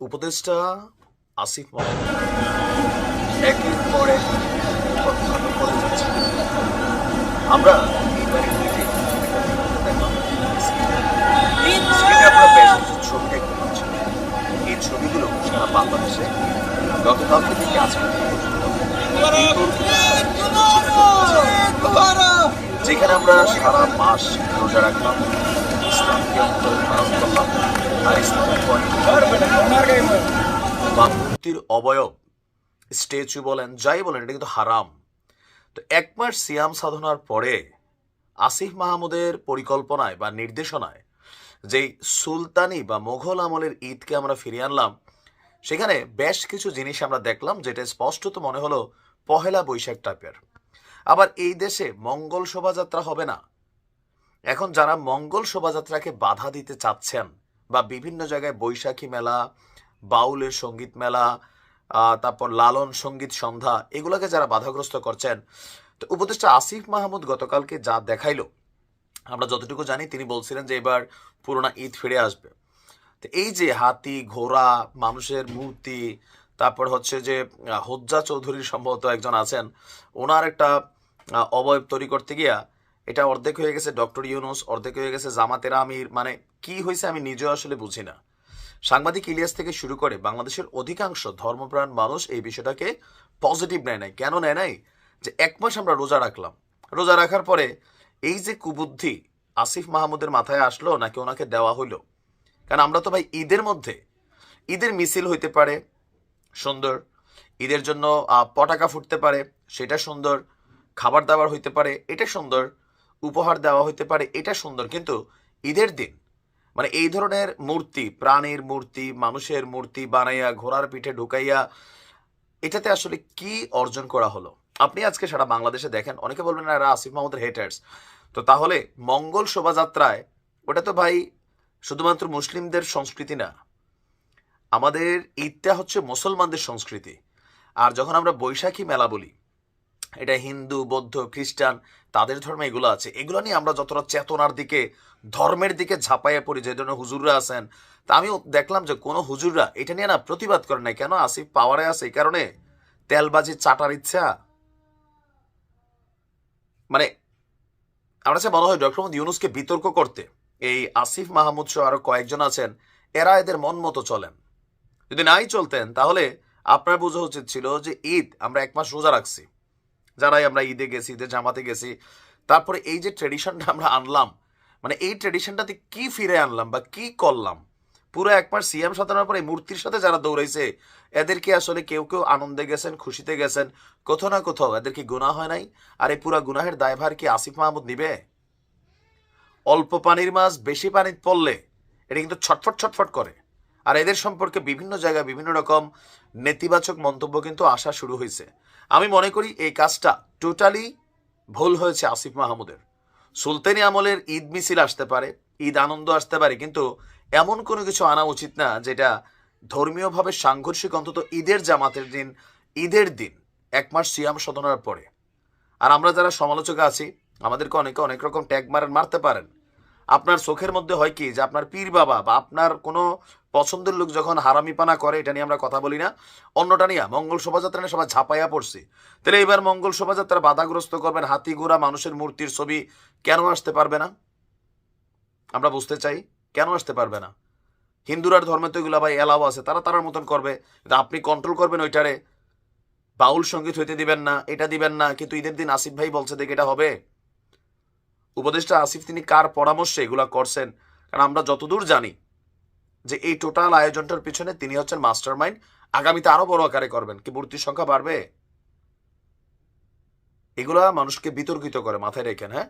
উপদেষ্টা আসিফ যাচ্ছে আমরা ছবি এই ছবিগুলো বাংলাদেশে থেকে যেখানে আমরা সারা মাস রোজা রাখলাম, ইসলামকে অন্তরে করলাম। অবয়ব, স্ট্যাচু বলেন, যাই বলেন, এটা কিন্তু হারাম। তো এক মাস সিয়াম সাধনার পরে আসিফ মাহমুদের পরিকল্পনায় বা নির্দেশনায় যেই সুলতানি বা মোঘল আমলের ঈদকে আমরা ফিরিয়ে আনলাম, সেখানে বেশ কিছু জিনিস আমরা দেখলাম যেটা স্পষ্টত মনে হলো পহেলা বৈশাখ টাইপের। আবার এই দেশে মঙ্গল শোভাযাত্রা হবে না। এখন যারা মঙ্গল শোভাযাত্রাকে বাধা দিতে চাচ্ছেন বা বিভিন্ন জায়গায় বৈশাখী মেলা, বাউলের সংগীত মেলা তারপর লালন সংগীত সন্ধ্যা, এগুলোকে যারা বাধাগ্রস্ত করছেন, তো উপদেষ্টা আসিফ মাহমুদ গতকালকে যা দেখাইলো, আমরা যতটুকু জানি তিনি বলছিলেন যে এবার পুরোনা ঈদ ফিরে আসবে। তো এই যে হাতি, ঘোড়া, মানুষের মূর্তি, তারপর হচ্ছে যে হজ্জা চৌধুরীর সম্ভবত একজন আছেন, ওনার একটা অবয়ব তৈরি করতে গিয়া, এটা অর্ধেক হয়ে গেছে ডক্টর ইউনুস, অর্ধেক হয়ে গেছে জামাতের আমির মানে কি হয়েছে আমি নিজেও আসলে বুঝি না। সাংবাদিক ইলিয়াস থেকে শুরু করে বাংলাদেশের অধিকাংশ ধর্মপ্রাণ মানুষ এই বিষয়টাকে পজিটিভ নেয় নাই। কেন নেয় নাই? যে এক মাস আমরা রোজা রাখলাম। রোজা রাখার পরে এই যে কুবুদ্ধি আসিফ মাহমুদের মাথায় আসলো, নাকি ওনাকে দেওয়া হইল? কারণ আমরা তো ভাই ঈদের মধ্যে, ঈদের মিছিল হইতে পারে, সুন্দর। ঈদের জন্য পটাকা ফুটতে পারে, সেটা সুন্দর। খাবার দাবার হইতে পারে, এটা সুন্দর। উপহার দেওয়া হইতে পারে, এটা সুন্দর। কিন্তু ঈদের দিন মানে এই ধরনের মূর্তি, প্রাণীর মূর্তি, মানুষের মূর্তি বানাইয়া, ঘোড়ার পিঠে ঢুকাইয়া, এটাতে আসলে কি অর্জন করা হলো? আপনি আজকে সারা বাংলাদেশে দেখেন, অনেকে বলবেন, না, এরা আসিফ মাহমুদের হেটার্স তো তাহলে মঙ্গল শোভাযাত্রায়, ওটা তো ভাই শুধুমাত্র মুসলিমদের সংস্কৃতি না, আমাদের ঈদটা হচ্ছে মুসলমানদের সংস্কৃতি। আর যখন আমরা বৈশাখী মেলা বলি এটা হিন্দু, বৌদ্ধ, খ্রিস্টান, তাদের ধর্মে এগুলো আছে। এগুলো নিয়ে আমরা যতটা চেতনার দিকে, ধর্মের দিকে ঝাঁপাইয়া পড়ি, যে ধরনের হুজুররা আছেন, তা আমিও দেখলাম যে কোনো হুজুররা এটা নিয়ে না প্রতিবাদ করে নাই। কেন? আসিফ পাওয়ারে আছে এই কারণে? তেলবাজি চাটার ইচ্ছা? মানে আমার কাছে মনে হয় ডক্টর মোহাম্মদ ইউনুসকে বিতর্ক করতে। এই আসিফ মাহমুদ সহ আরও কয়েকজন আছেন, এরা এদের মন মতো চলেন। যদি নাই চলতেন, তাহলে আপনার বোঝা উচিত ছিল যে ঈদ আমরা এক মাস রোজা রাখছি। যারাই আমরা ঈদে গেছি ঈদে জামাতে গেছি, তারপরে এই যে ট্রেডিশনটা আমরা আনলাম মানে এই ট্রেডিশনটাতে কি ফিরে আনলাম বা কি করলাম? পুরো এক মাস সিএম সাধারণের পরে মূর্তির সাথে যারা দৌড়াইছে এদেরকে আসলে কেউ কেউ আনন্দে গেছেন, খুশিতে গেছেন? কোথাও না কোথাও এদের কি গুনাহ হয় নাই? আর এই পুরা গুনাহের দায়ভার কি আসিফ মাহমুদ নিবে? অল্প পানির মাছ, বেশি পানিতে পড়লে এটা কিন্তু ছটফট ছটফট করে। আর এদের সম্পর্কে বিভিন্ন জায়গায় বিভিন্ন রকম নেতিবাচক মন্তব্য কিন্তু আসা শুরু হয়েছে। আমি মনে করি এই কাজটা টোটালি ভুল হয়েছে আসিফ মাহমুদের। সুলতানি আমলের ঈদ মিছিল আসতে পারে, ঈদ আনন্দ আসতে পারে, কিন্তু এমন কোনো কিছু আনা উচিত না যেটা ধর্মীয়ভাবে সাংঘর্ষিক অন্তত ঈদের জামাতের দিন, ঈদের দিন, এক মাস সিয়াম সাধনার পরে। আর আমরা যারা সমালোচক আছি, আমাদেরকে অনেকে অনেক রকম ট্যাগ মারেন মারতে পারেন। আপনার চোখের মধ্যে হয় কি? যে আপনার পীর বাবা বা আপনার কোনো পছন্দের লোক যখন হারামিপানা করে, এটা নিয়ে আমরা কথা বলি না। অন্যটা নিয়ে মঙ্গল শোভাযাত্রা নিয়ে সবাই ঝাঁপাইয়া পড়ছি। তাহলে এবার মঙ্গল শোভাযাত্রা বাধাগ্রস্ত করবেন, হাতি ঘোড়া মানুষের মূর্তির ছবি কেন আসতে পারবে না? আমরা বুঝতে চাই, কেন আসতে পারবে না? হিন্দুরার ধর্মে তো এগুলো ভাই এলাও আছে, তারা তারার মতন করবে। কিন্তু আপনি কন্ট্রোল করবেন ওইটারে। বাউল সংগীত হইতে দিবেন না, এটা দিবেন না, কিন্তু ঈদের দিন আসিফ ভাই বলছে, দেখে, এটা হবে। উপদেষ্টা আসিফ তিনি কার পরামর্শে এগুলা করছেন? কারণ আমরা যতদূর জানি যে এই টোটাল আয়োজনটার পিছনে তিনি হচ্ছেন মাস্টার মাইন্ড আগামীতে আরও বড় আকারে করবেন। কি মূর্তির সংখ্যা বাড়বে? এগুলা মানুষকে বিতর্কিত করে মাথায় রেখেন হ্যাঁ?